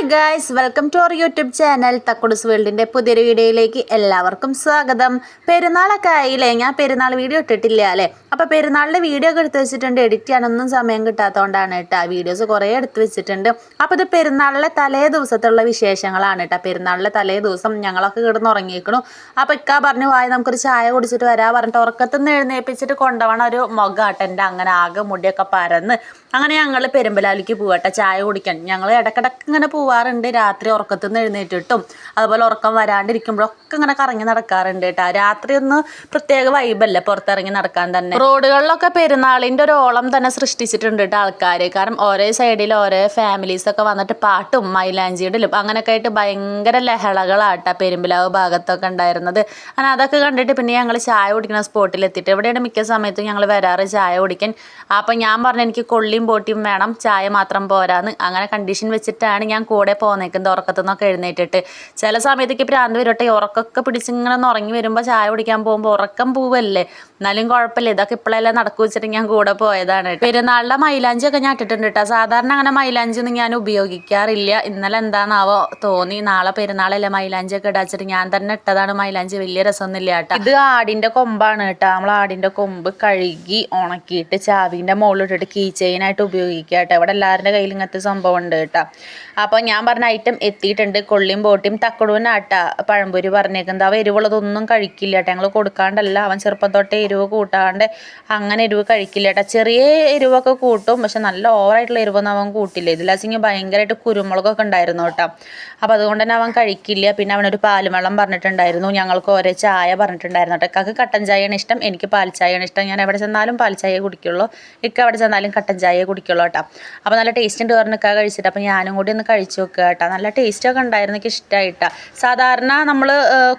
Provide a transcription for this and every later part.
Hi guys welcome to our YouTube channel Thakkudus വേൾഡിന്റെ പുതിയൊരു വീഡിയോയിലേക്ക് എല്ലാവർക്കും സ്വാഗതം. പെരുന്നാളൊക്കെ ആയില്ലേ? ഞാൻ പെരുന്നാൾ വീഡിയോ ഇട്ടിട്ടില്ല അല്ലേ? അപ്പോൾ പെരുന്നാളിന്റെ വീഡിയോ ഒക്കെ എടുത്ത് വെച്ചിട്ടുണ്ട്. എഡിറ്റ് ചെയ്യാനൊന്നും സമയം കിട്ടാത്തതുകൊണ്ടാണ് കേട്ടോ. വീഡിയോസ് കുറേ എടുത്ത് വെച്ചിട്ടുണ്ട്. അപ്പോൾ ഇത് പെരുന്നാളിലെ തലേ ദിവസത്തുള്ള വിശേഷങ്ങളാണ് കേട്ടോ. പെരുന്നാളിലെ തലേ ദിവസം ഞങ്ങളൊക്കെ കിടന്ന് ഉറങ്ങിയിരിക്കണു അപ്പോൾ ഇക്കാ പറഞ്ഞു വായി നമുക്കൊരു ചായ കുടിച്ചിട്ട് വരാ പറഞ്ഞിട്ട് ഉറക്കത്തിൽ നിന്ന് എഴുന്നേൽപ്പിച്ചിട്ട് കൊണ്ടുപോകണ ഒരു മുഖാട്ടന്റെ അങ്ങനെ ആകെ മുടിയൊക്കെ പരന്ന്. അങ്ങനെ ഞങ്ങൾ പെരുമ്പലാലിക്ക് പോകട്ടെ ചായ കുടിക്കാൻ. ഞങ്ങൾ ഇടക്കിടക്ക് ഇങ്ങനെ പോവാറുണ്ട്. രാത്രി ഉറക്കത്തിൽ നിന്ന് എഴുന്നേറ്റിട്ടും. അതുപോലെ ഉറക്കം വരാണ്ടിരിക്കുമ്പോഴൊക്കെ ഇങ്ങനെ കറങ്ങി നടക്കാറുണ്ട് കേട്ടോ. രാത്രി ഒന്ന് പ്രത്യേക വൈബല്ലേ പുറത്തിറങ്ങി നടക്കാൻ തന്നെ. റോഡുകളിലൊക്കെ പെരുന്നാളിന്റെ ഒരു ഓളം തന്നെ സൃഷ്ടിച്ചിട്ടുണ്ട് കേട്ടോ ആൾക്കാർ കാരണം ഓരോ സൈഡിൽ ഓരോ ഫാമിലീസൊക്കെ വന്നിട്ട് പാട്ടും മൈലാഞ്ചിയിടലും അങ്ങനെയൊക്കെ ആയിട്ട് ഭയങ്കര ലഹളകളാട്ടാ പെരുമ്പിലാവ് ഭാഗത്തൊക്കെ ഉണ്ടായിരുന്നത്. അങ്ങനെ അതൊക്കെ കണ്ടിട്ട് പിന്നെ ഞങ്ങൾ ചായ കുടിക്കുന്ന സ്പോട്ടിലെത്തിയിട്ട് എവിടെയാണ് മിക്ക സമയത്തും ഞങ്ങൾ വരാറ് ചായ കുടിക്കാൻ. അപ്പം ഞാൻ പറഞ്ഞു എനിക്ക് കൊള്ളിയും ബോട്ടിയും വേണം ചായ മാത്രം പോരാന്ന്. അങ്ങനെ കണ്ടീഷൻ വെച്ചിട്ടാണ് ഞാൻ കൂടെ പോന്നേക്കുന്നത് ഉറക്കത്തു നിന്നൊക്കെ എഴുന്നേറ്റിട്ട്. ചില സമയത്തേക്ക് പ്രാന്ത് വരട്ടെ ഉറക്കമൊക്കെ പിടിച്ചിങ്ങനെ ഉറങ്ങി വരുമ്പോൾ ചായ കുടിക്കാൻ പോകുമ്പോൾ ഉറക്കം പോവല്ലേ? എന്നാലും കുഴപ്പമില്ല. ഇതൊക്കെ ഇപ്പോഴെല്ലാം നടക്കു വെച്ചിട്ട് ഞാൻ കൂടെ പോയതാണ് പെരുന്നാളിലെ മൈലാഞ്ചി ഒക്കെ ഞാൻ ഇട്ടിട്ടുണ്ട് കേട്ടോ. സാധാരണ അങ്ങനെ മൈലാഞ്ചി ഒന്നും ഞാൻ ഉപയോഗിക്കാറില്ല. ഇന്നലെ എന്താണാവോ തോന്നി. നാളെ പെരുന്നാളല്ലേ മൈലാഞ്ചി ഒക്കെ ഇടാച്ചിട്ട് ഞാൻ തന്നെ ഇട്ടതാണ് മൈലാഞ്ചി. വലിയ രസമൊന്നുമില്ല കേട്ടോ. ഇത് ആടിന്റെ കൊമ്പാണ് കേട്ടോ. നമ്മൾ ആടിന്റെ കൊമ്പ് കഴുകി ഉണക്കിയിട്ട് ചാവിന്റെ മുകളിൽ ഇട്ടിട്ട് കീ ചെയിനായിട്ട് ഉപയോഗിക്കുക കേട്ടോ. ഇവിടെ എല്ലാവരുടെ കയ്യിൽ ഇങ്ങനത്തെ സംഭവം ഉണ്ട് കേട്ടോ. അപ്പോൾ ഞാൻ പറഞ്ഞ ഐറ്റം എത്തിയിട്ടുണ്ട്. കൊള്ളിയും ബോട്ടിയും തക്കടുവനാട്ടാ പഴംപൊരി പറഞ്ഞേക്കുന്നത്. അവ എരിവുള്ളതൊന്നും കഴിക്കില്ല കേട്ടോ. ഞങ്ങൾ കൊടുക്കാണ്ടല്ല. അവൻ ചെറുപ്പം തൊട്ടേ എരിവ് കൂട്ടാണ്ട് അങ്ങനെ എരിവ് കഴിക്കില്ല കേട്ടോ ചെറിയ എരിവൊക്കെ കൂട്ടും പക്ഷെ നല്ല ഓവറായിട്ടുള്ള എരിവൊന്നും അവൻ കൂട്ടില്ല. ഇതിലാച്ചെങ്കിൽ ഭയങ്കരമായിട്ട് കുരുമുളകൊക്കെ ഉണ്ടായിരുന്നു കേട്ടോ അപ്പോൾ അതുകൊണ്ട് തന്നെ അവൻ കഴിക്കില്ല. പിന്നെ അവനൊരു പാലുവെള്ളം പറഞ്ഞിട്ടുണ്ടായിരുന്നു. ഞങ്ങൾക്ക് ഓരോ ചായ പറഞ്ഞിട്ടുണ്ടായിരുന്നു കേട്ടോ കട്ടൻ ചായയാണ് ഇഷ്ടം എനിക്ക് പാൽ ചായയാണ് ഇഷ്ടം. ഞാൻ എവിടെ ചെന്നാലും പാൽ ചായ കുടിക്കുള്ളൂ. ഇക്ക എവിടെ ചെന്നാലും കട്ടൻ ചായയെ കുടിക്കുള്ളൂ കേട്ടോ അപ്പോൾ നല്ല ടേസ്റ്റ് ഉണ്ട് പറഞ്ഞ് കഴിച്ചിട്ട്. അപ്പോൾ ഞാനും കൂടി ഒന്ന് കഴിച്ചു നോക്കുക കേട്ടോ നല്ല ടേസ്റ്റൊക്കെ ഉണ്ടായിരുന്നു എനിക്ക് ഇഷ്ടമായിട്ടാ സാധാരണ നമ്മൾ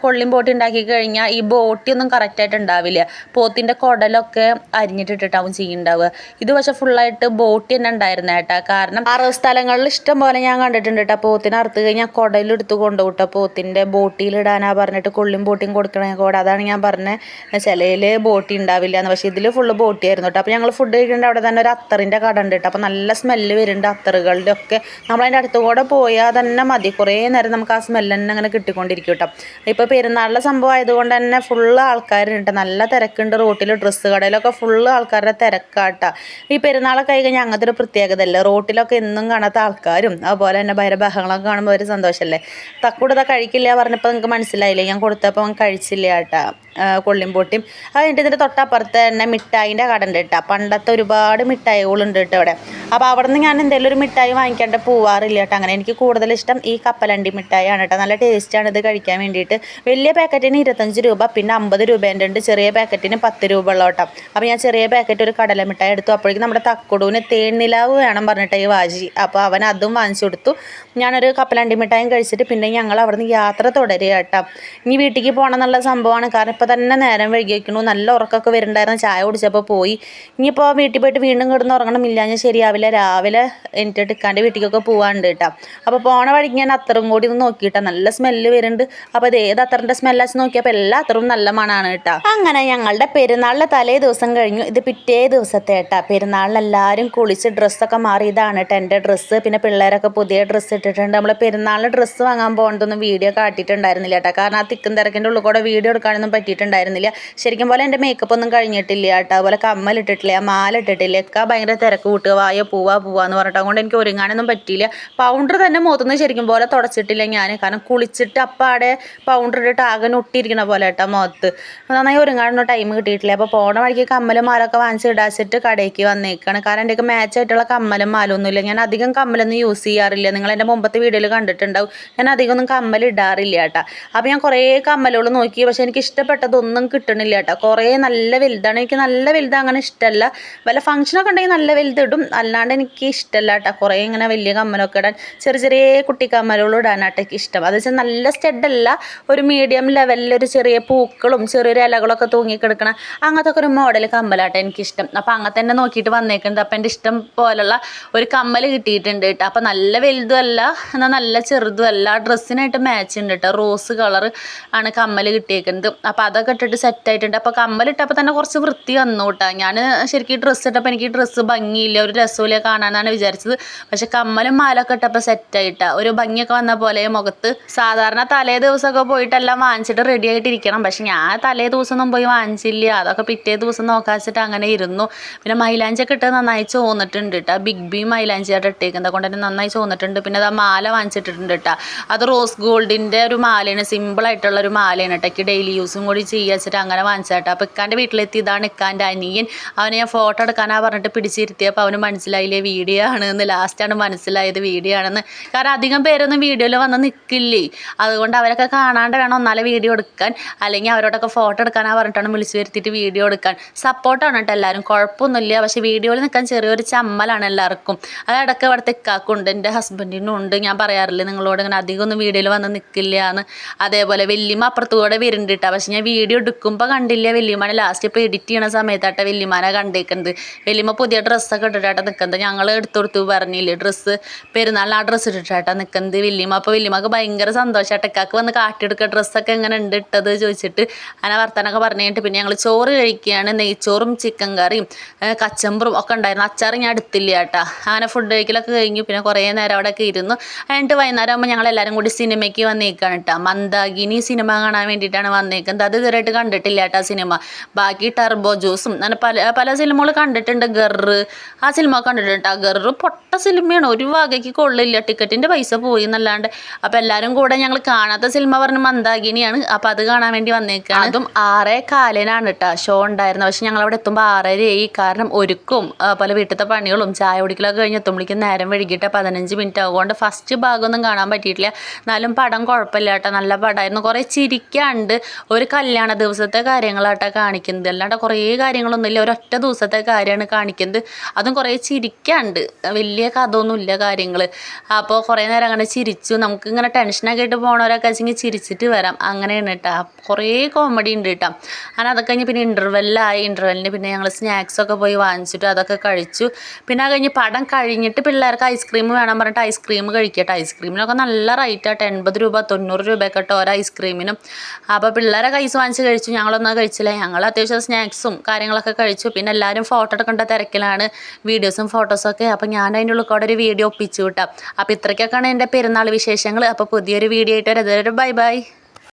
കൊള്ളിൻ ബോട്ടി ഉണ്ടാക്കി കഴിഞ്ഞാൽ ഈ ബോട്ടി ഒന്നും കറക്റ്റായിട്ട് ഉണ്ടാവില്ല. പോത്തിന്റെ കുടലൊക്കെ അരിഞ്ഞിട്ടിട്ടിട്ടാവും ചെയ്യുന്നുണ്ടാവുക ഇത് പക്ഷെ ഫുള്ളായിട്ട് ബോട്ടി തന്നെ ഉണ്ടായിരുന്ന കേട്ടാ കാരണം ആറ് സ്ഥലങ്ങളിൽ ഇഷ്ടം പോലെ ഞാൻ കണ്ടിട്ടുണ്ട് കേട്ടോ പോത്തിനെ അറുത്ത് കഴിഞ്ഞാൽ കുടലെടുത്ത് കൊണ്ടുപോകും പോത്തിന്റെ ബോട്ടിയിലിടാനാ പറഞ്ഞിട്ട് കൊള്ളിയും ബോട്ടിയും കൊടുക്കണമെങ്കിൽ കൂടെ. അതാണ് ഞാൻ പറഞ്ഞത് ചിലയിൽ ബോട്ടി ഉണ്ടാവില്ല എന്ന്. പക്ഷേ ഇതിൽ ഫുള്ള് ബോട്ടി ആയിരുന്നു കേട്ടോ അപ്പോൾ ഞങ്ങൾ ഫുഡ് കഴിക്കേണ്ട അവിടെ തന്നെ ഒരു അത്തറിന്റെ കട ഉണ്ട് കേട്ടോ അപ്പോൾ നല്ല സ്മെല്ല് വരുന്നുണ്ട് അത്തറുകളുടെ ഒക്കെ. നമ്മളതിന്റെ അടുത്ത് കൂടെ പോയാൽ തന്നെ മതി. കുറേ നേരം നമുക്ക് ആ സ്മെല്ല് തന്നെ അങ്ങനെ കിട്ടിക്കൊണ്ടിരിക്കും കേട്ടോ ഇപ്പോൾ പെരുന്നാളിലെ സംഭവം ആയതുകൊണ്ട് തന്നെ ഫുള്ള് ആൾക്കാരുണ്ട് നല്ല തിരക്കുണ്ട് റോട്ടിൽ ഡ്രസ്സ് കടയിലൊക്കെ ഫുള്ള് ആൾക്കാരുടെ തിരക്കാട്ട. ഈ പെരുന്നാളൊക്കെ ആയി കഴിഞ്ഞാൽ അങ്ങനത്തെ ഒരു പ്രത്യേകത അല്ലേ റോട്ടിലൊക്കെ എന്നും കാണാത്ത ആൾക്കാരും അതുപോലെ തന്നെ ഭയങ്കര ബഹളങ്ങളൊക്കെ കാണുമ്പോൾ ഒരു സന്തോഷമല്ലേ തക്കൂടത കഴിക്കില്ല പറഞ്ഞപ്പോൾ നിങ്ങൾക്ക് മനസ്സിലായില്ലേ? ഞാൻ കൊടുത്തപ്പോൾ അവൻ കഴിച്ചില്ല കേട്ടാ കൊള്ളിയും പൊട്ടിയും. അത് കഴിഞ്ഞിട്ട് ഇതിന്റെ തൊട്ടപ്പുറത്ത് തന്നെ മിഠായിന്റെ കട ഉണ്ട് കേട്ടോ പണ്ടത്തെ ഒരുപാട് മിഠായികളുണ്ട് കേട്ടോ അവിടെ അപ്പോൾ അവിടെ നിന്ന് ഞാൻ എന്തെങ്കിലും ഒരു മിഠായി വാങ്ങിക്കാണ്ട് പോവാറില്ല കേട്ടോ അങ്ങനെ എനിക്ക് കൂടുതൽ ഇഷ്ടം ഈ കപ്പലണ്ടി മിഠായിയാണ് കേട്ടോ നല്ല ടേസ്റ്റാണ് ഇത് കഴിക്കാൻ വേണ്ടിയിട്ട്. വലിയ പാക്കറ്റിന് ഇരുപത്തഞ്ച് രൂപ പിന്നെ അമ്പത് രൂപേന്റെ ഉണ്ട്. ചെറിയ പാക്കറ്റിന് പത്ത് രൂപ ഉള്ള കേട്ടോ. അപ്പോൾ ഞാൻ ചെറിയ പാക്കറ്റ് ഒരു കടല മിഠായി എടുത്തു. അപ്പോഴേക്കും നമ്മുടെ തക്കുടൂന് തേനിലാവ് വേണം പറഞ്ഞിട്ട് ഈ വാജി. അപ്പോൾ അവൻ അതും വാങ്ങിച്ചു കൊടുത്തു. ഞാനൊരു കപ്പലണ്ടി മിഠായും കഴിച്ചിട്ട് പിന്നെ ഞങ്ങൾ അവിടുന്ന് യാത്ര തുടരുക കേട്ടോ. ഇനി വീട്ടിലേക്ക് പോകണം എന്നുള്ള സംഭവമാണ്. കാരണം ഇപ്പോൾ തന്നെ നേരം വൈകി വയ്ക്കണു നല്ല ഉറക്കമൊക്കെ വരുന്നുണ്ടായിരുന്നു. ചായ കുടിച്ചപ്പോൾ പോയി. ഇനിയിപ്പോൾ വീട്ടിൽ പോയിട്ട് വീണ്ടും കിടന്ന് ഉറങ്ങണം. ഇല്ലാഞ്ഞാൽ ശരിയാവില്ല. രാവിലെ എനിക്ക് എടുക്കാണ്ട് വീട്ടിലേക്കൊക്കെ പോകാണ്ട് കേട്ടോ. അപ്പോൾ പോണ വഴിക്ക് ഞാൻ അത്തറും കൂടി ഒന്ന് നോക്കിയിട്ടാ. നല്ല സ്മെല്ല് വരുന്നുണ്ട്. അപ്പോൾ അത് ഏത് അത്തറിന്റെ സ്മെല്ലാച്ച് നോക്കിയപ്പോൾ എല്ലാ അത്തറും നല്ല മണമാണ് കേട്ടോ. അങ്ങനെ ഞങ്ങളുടെ പെരുന്നാളിലെ തലേ ദിവസം കഴിഞ്ഞു. ഇത് പിറ്റേ ദിവസത്തെ കേട്ടാ. പെരുന്നാളിന് എല്ലാവരും കുളിച്ച് ഡ്രസ്സൊക്കെ മാറി. ഇതാണ് കേട്ടോ എന്റെ ഡ്രസ്സ്. പിന്നെ പിള്ളേരൊക്കെ പുതിയ ഡ്രസ്സ് ഇട്ടിട്ടുണ്ട്. നമ്മൾ പെരുന്നാളിന് ഡ്രസ്സ് വാങ്ങാൻ പോകേണ്ടതൊന്നും വീഡിയോ കാട്ടിയിട്ടുണ്ടായിരുന്നില്ല കേട്ടോ കാരണം ആ തിക്കും തിരക്കിന്റെ ഉള്ളിൽ കൂടെ വീഡിയോ എടുക്കാനൊന്നും പറ്റിയിട്ടുണ്ടായിരുന്നില്ല. ശരിക്കും പോലെ എന്റെ മേക്കപ്പ് ഒന്നും കഴിഞ്ഞിട്ടില്ല കേട്ടോ അതുപോലെ കമ്മൽ ഇട്ടിട്ടില്ല മാല ഇട്ടിട്ടില്ല. ഒക്കെ ഭയങ്കര തിരക്ക് കൂട്ടുക. വായോ പോവാ പോവാന്ന് പറഞ്ഞിട്ട് അതുകൊണ്ട് എനിക്ക് ഒരുങ്ങാനൊന്നും പറ്റിയില്ല. പൗണ്ടർ തന്നെ മുഖത്തുനിന്ന് ശരിക്കും പോലെ തുടച്ചിട്ടില്ല ഞാൻ കാരണം കുളിച്ചിട്ട് അപ്പാടെ പൗണ്ടർ ഇട്ടിട്ട് ആകെ ഒട്ടിയിരിക്കണ പോലെ കേട്ടോ മുഖത്ത്. നന്നായി ഒരുങ്ങാനൊന്നും ടൈം കിട്ടിയിട്ടില്ല. അപ്പോൾ പോണ വഴിക്ക് കമ്മലും മാലൊക്കെ വാങ്ങിച്ച് ഇടാച്ചിട്ട് കടയ്ക്ക് വന്നേക്കാണ്. കാരണം എന്റെയൊക്കെ മാച്ച് ആയിട്ടുള്ള കമ്മലും മാലൊന്നുമില്ല ഞാൻ അധികം കമ്മലൊന്നും യൂസ് ചെയ്യാറില്ല. നിങ്ങൾ എന്റെ മുമ്പത്തെ വീഡിയോയിൽ കണ്ടിട്ടുണ്ടാവും. ഞാൻ അധികം ഒന്നും കമ്മൽ ഇടാറില്ല കേട്ടോ. അപ്പോൾ ഞാൻ കുറേ കമ്മലുകൾ നോക്കി. പക്ഷേ എനിക്ക് ഇഷ്ടപ്പെട്ടതൊന്നും കിട്ടണില്ല കേട്ടോ. കുറേ നല്ല വലുതാണ്. എനിക്ക് നല്ല വലുത് അങ്ങനെ ഇഷ്ടമല്ല വല്ല ഫംഗ്ഷനൊക്കെ ഉണ്ടെങ്കിൽ നല്ല വലുത് ഇടും. അല്ലാണ്ട് എനിക്ക് ഇഷ്ടമല്ല കേട്ടോ. കുറേ ഇങ്ങനെ വലിയ കമ്മലൊക്കെ ഇടാൻ. ചെറിയ ചെറിയ കുട്ടി കമ്മലുകൾ ഇടാനായിട്ട് ഇഷ്ടം. അത് വെച്ചാൽ നല്ല സ്റ്റെഡല്ല ഒരു മീഡിയം ലെവലിൽ ഒരു ചെറിയ പൂക്കളും ചെറിയൊരു ഇലകളൊക്കെ തൂങ്ങി കിടക്കുന്ന കിടക്കണം അങ്ങനത്തെ ഒക്കെ ഒരു മോഡൽ കമ്മലാട്ടോ എനിക്കിഷ്ടം. അപ്പോൾ അങ്ങനെ തന്നെ നോക്കിയിട്ട് വന്നേക്കുന്നത്. അപ്പം എന്റെ ഇഷ്ടം പോലുള്ള ഒരു കമ്മൽ കിട്ടിയിട്ടുണ്ട് കേട്ടോ. അപ്പോൾ നല്ല വലുതും അല്ല എന്നാൽ നല്ല ചെറുതും അല്ല. ഡ്രസ്സിനായിട്ട് മാച്ച് ഉണ്ട് കേട്ടോ. റോസ് കളർ ആണ് കമ്മൽ കിട്ടിയേക്കുന്നത്. അപ്പോൾ അതൊക്കെ ഇട്ടിട്ട് സെറ്റ് ആയിട്ടുണ്ട്. അപ്പോൾ കമ്മൽ ഇട്ടപ്പോൾ തന്നെ കുറച്ച് വൃത്തി വന്നു കേട്ടോ. ഞാൻ ശരിക്കും ഡ്രസ്സ് ഇട്ടപ്പോൾ എനിക്ക് ഡ്രസ്സ് ഭംഗിയില്ല. ഒരു രസമില്ല കാണാനാണ് വിചാരിച്ചത്. പക്ഷെ കമ്മലും മാലൊക്കെ ഇട്ടപ്പോൾ സെറ്റ് ആയിട്ടാ. ഒരു ഭംഗിയൊക്കെ വന്ന പോലെ മുഖത്ത്. സാധാരണ തലേ ദിവസമൊക്കെ പോയിട്ടെല്ലാം വാങ്ങിച്ചിട്ട് റെഡി ആയിട്ടിരിക്കണം. പക്ഷെ ഞാൻ തലേ ദിവസമൊന്നും പോയി വാങ്ങിച്ചില്ല അതൊക്കെ പിറ്റേ ദിവസം നോക്കാച്ചിട്ട് അങ്ങനെ ഇരുന്നു. പിന്നെ മൈലാഞ്ചൊക്കെ ഇട്ട് നന്നായി ചോന്നിട്ടുണ്ട് കേട്ടോ ബിഗ് ബി മൈലാഞ്ചിയായിട്ട് ഇട്ടേക്കുന്നത് കൊണ്ട് തന്നെ നന്നായി ചോന്നിട്ടുണ്ട് പിന്നെ അത് ആ മാല വാങ്ങിച്ചിട്ടുണ്ട് കേട്ടോ അത് റോസ് ഗോൾഡിന്റെ ഒരു മാലയാണ്. സിമ്പിൾ ആയിട്ടുള്ള ഒരു മാലയാണ് കേട്ടോ ഡെയിലി യൂസും കൂടി ചെയ്യാച്ചിട്ട് അങ്ങനെ വാങ്ങിച്ചാട്ടോ അപ്പോൾ ഇക്കാന്റെ വീട്ടിലെത്തി. ഇതാണ് ഇക്കാന്റെ അനിയൻ. അവനെ ഞാൻ ഫോട്ടോ എടുക്കാനാ പറഞ്ഞിട്ട് പിടിച്ചിരുത്തിയപ്പോൾ അവന് മനസ്സിലായില്ലേ വീഡിയോ ആണ് എന്ന് ലാസ്റ്റാണ് മനസ്സിലായത് വീഡിയോ ആണെന്ന്. കാരണം അധികം പേരൊന്നും വീഡിയോയിൽ വന്ന് നിൽക്കില്ലേ അതുകൊണ്ട് അവരൊക്കെ കാണാണ്ട് വേണം ഒന്നാലെ വീഡിയോ എടുക്കാൻ. അല്ലെങ്കിൽ അവരോടൊക്കെ ഫോട്ടോ എടുക്കാനാ പറഞ്ഞിട്ടാണ് വിളിച്ചു വരുത്തിയിട്ട് വീഡിയോ എടുക്കാൻ. സപ്പോർട്ടാണ് കേട്ടോ എല്ലാവരും. കുഴപ്പമൊന്നുമില്ല. പക്ഷേ വീഡിയോയിൽ നിൽക്കാൻ ചെറിയൊരു ചമ്മലാണ് എല്ലാവർക്കും. അത് ഇടയ്ക്ക് ഇവിടുത്തെ ഇക്കാക്കുണ്ട് എന്റെ ഹസ്ബൻഡിനും ഉണ്ട്. ഞാൻ പറയാറില്ല നിങ്ങളോട് ഇങ്ങനെ അധികം ഒന്നും വീഡിയോയിൽ വന്ന് നിൽക്കില്ല എന്ന്. അതേപോലെ വല്യമ്മ അപ്പുറത്തുകൂടെ വരുന്നുണ്ട് പക്ഷെ ഞാൻ വീഡിയോ എടുക്കുമ്പോൾ കണ്ടില്ല വല്യമ്മനെ. ലാസ്റ്റ് ഇപ്പോൾ എഡിറ്റ് ചെയ്യണ സമയത്താട്ടെ വല്യമ്മനെ കണ്ടേക്കുന്നത് വല്യമ്മ പുതിയ ഡ്രസ്സൊക്കെ ഇട്ടിട്ടാട്ടെ നിൽക്കുന്നത് ഞങ്ങൾ എടുത്തു കൊടുത്തു പറഞ്ഞില്ലേ ഡ്രസ്സ് പെരുന്നാളിന് ആ ഡ്രസ്സ് ഇട്ടിട്ടാട്ടെ നിൽക്കുന്നത് വല്യമ്മ. അപ്പോൾ വല്യമ്മക്ക് ഭയങ്കര സന്തോഷമായിട്ട് ഇക്കാക്ക് വന്ന് കാട്ടിയെടുക്കുക ഡ്രസ്സൊക്കെ എങ്ങനെ ഉണ്ട് ഇട്ടത് ചോദിച്ചിട്ട് അങ്ങനെ വർത്തനൊക്കെ പറഞ്ഞു കഴിഞ്ഞിട്ട് പിന്നെ ഞങ്ങൾ ചോറ് കഴിക്കുകയാണ്. നെയ്ച്ചോറും ചിക്കൻ കറിയും കച്ചമ്പറും ഒക്കെ ഉണ്ടായിരുന്നു. അച്ചാറ് ഞാൻ എടുത്തില്ല കേട്ടാ. അങ്ങനെ ഫുഡ് കഴിക്കലൊക്കെ കഴിഞ്ഞു. പിന്നെ കുറേ നേരം അവിടെയൊക്കെ ഇരുന്നു. എന്നിട്ട് വൈകുന്നേരം ആകുമ്പോൾ ഞങ്ങൾ എല്ലാവരും കൂടി സിനിമയ്ക്ക് വന്നേക്കാണ് കേട്ടോ. മന്ദാകിനി സിനിമ കാണാൻ വേണ്ടിയിട്ടാണ് വന്നേക്കുന്നത്. അത് ഇതുവരെയായിട്ട് കണ്ടിട്ടില്ല കേട്ടോ സിനിമ. ബാക്കി ടർബോ ജ്യൂസും അങ്ങനെ പല പല സിനിമകൾ കണ്ടിട്ടുണ്ട്. ഗർറ്. ആ സിനിമ കണ്ടിട്ടുണ്ട് ആ ഗർറ് പൊട്ട സിനിമയാണ് ഒരു വകയ്ക്ക് കൊള്ളില്ല. ടിക്കറ്റിന്റെ പൈസ പോയി എന്നല്ലാണ്ട്. അപ്പം എല്ലാവരും കൂടെ ഞങ്ങൾ കാണാത്ത സിനിമ പറഞ്ഞ് മന്ദാകിനിയാണ്. അപ്പം അത് കാണാൻ വേണ്ടി വന്നേക്കാണ്. അതും ആറേ കാലിനാണ് കേട്ടോ ഷോ ഉണ്ടായിരുന്നത്. പക്ഷെ ഞങ്ങൾ അവിടെ എത്തുമ്പോൾ ആറരയായി. കാരണം ഒരുക്കും പല വീട്ടിലത്തെ പണികളും ചായ കുടിക്കലൊക്കെ കഴിഞ്ഞ് എത്തുമ്പോഴേക്കും നേരം വൈകിട്ട് പതിനഞ്ച് മിനിറ്റ് ആകുകൊണ്ട് ഫസ്റ്റ് ഭാഗമൊന്നും കാണാൻ പറ്റിയിട്ടില്ല. എന്നാലും പടം കുഴപ്പമില്ല കേട്ടോ. നല്ല പടമായിരുന്നു. കുറേ ചിരിക്കാണ്ട് ഒരു കല്യാണ ദിവസത്തെ കാര്യങ്ങളാട്ടോ കാണിക്കുന്നത്. അല്ലാണ്ട് കുറേ കാര്യങ്ങളൊന്നുമില്ല. ഒരൊറ്റ ദിവസത്തെ കാര്യമാണ് കാണിക്കുന്നത്. അതും കുറേ ചിരിക്കാണ്ട്. വലിയ കഥയൊന്നുമില്ല കാര്യങ്ങൾ അപ്പോൾ കുറേ നേരം അങ്ങനെ ചിരിച്ചു. നമുക്ക് ഇങ്ങനെ ടെൻഷനൊക്കെ ആയിട്ട് പോണവരൊക്കെ വെച്ചെങ്കിൽ ചിരിച്ചിട്ട് വരാം. അങ്ങനെയാണ് കേട്ടോ. കുറേ കോമഡി ഉണ്ട് കേട്ടോ. അങ്ങനെ അതൊക്കെ കഴിഞ്ഞ് പിന്നെ ഇന്റർവെല്ലായി ഇന്റർവെല്ലിന് പിന്നെ ഞങ്ങൾ സ്നാക്സൊക്കെ പോയി വാങ്ങിച്ചിട്ട് അതൊക്കെ കഴിച്ചു. പിന്നെ അത് കഴിഞ്ഞ് പടം കഴിഞ്ഞിട്ട് പിള്ളേർക്ക് ഐസ്ക്രീം വേണം പറഞ്ഞിട്ട് ഐസ്ക്രീം കഴിക്കട്ടെ ഐസ്ക്രീമിനൊക്കെ നല്ല റേറ്റായിട്ട് എൺപത് രൂപ തൊണ്ണൂറ് രൂപയൊക്കെ കേട്ടോ ഓരോ ഐസ്ക്രീമിനും. അപ്പോൾ പിള്ളേരെ കൈസ് വാങ്ങിച്ച് കഴിച്ചു. ഞങ്ങളൊന്നും കഴിച്ചില്ല. ഞങ്ങൾ അത്യാവശ്യം സ്നാക്സും കാര്യങ്ങളൊക്കെ കഴിച്ചു. പിന്നെ എല്ലാവരും ഫോട്ടോ എടുക്കേണ്ട തിരക്കിലാണ്. വീഡിയോസും ഫോട്ടോസൊക്കെ അപ്പോൾ ഞാൻ അതിന്റെ ഉള്ളിൽ കൂടെ ഒരു വീഡിയോ ഒപ്പിച്ചു വിട്ടാം. അപ്പോൾ ഇത്രയ്ക്കൊക്കെയാണ് എന്റെ പെരുന്നാൾ വിശേഷങ്ങൾ അപ്പോൾ പുതിയൊരു വീഡിയോ ആയിട്ട് വരെ. Bye bye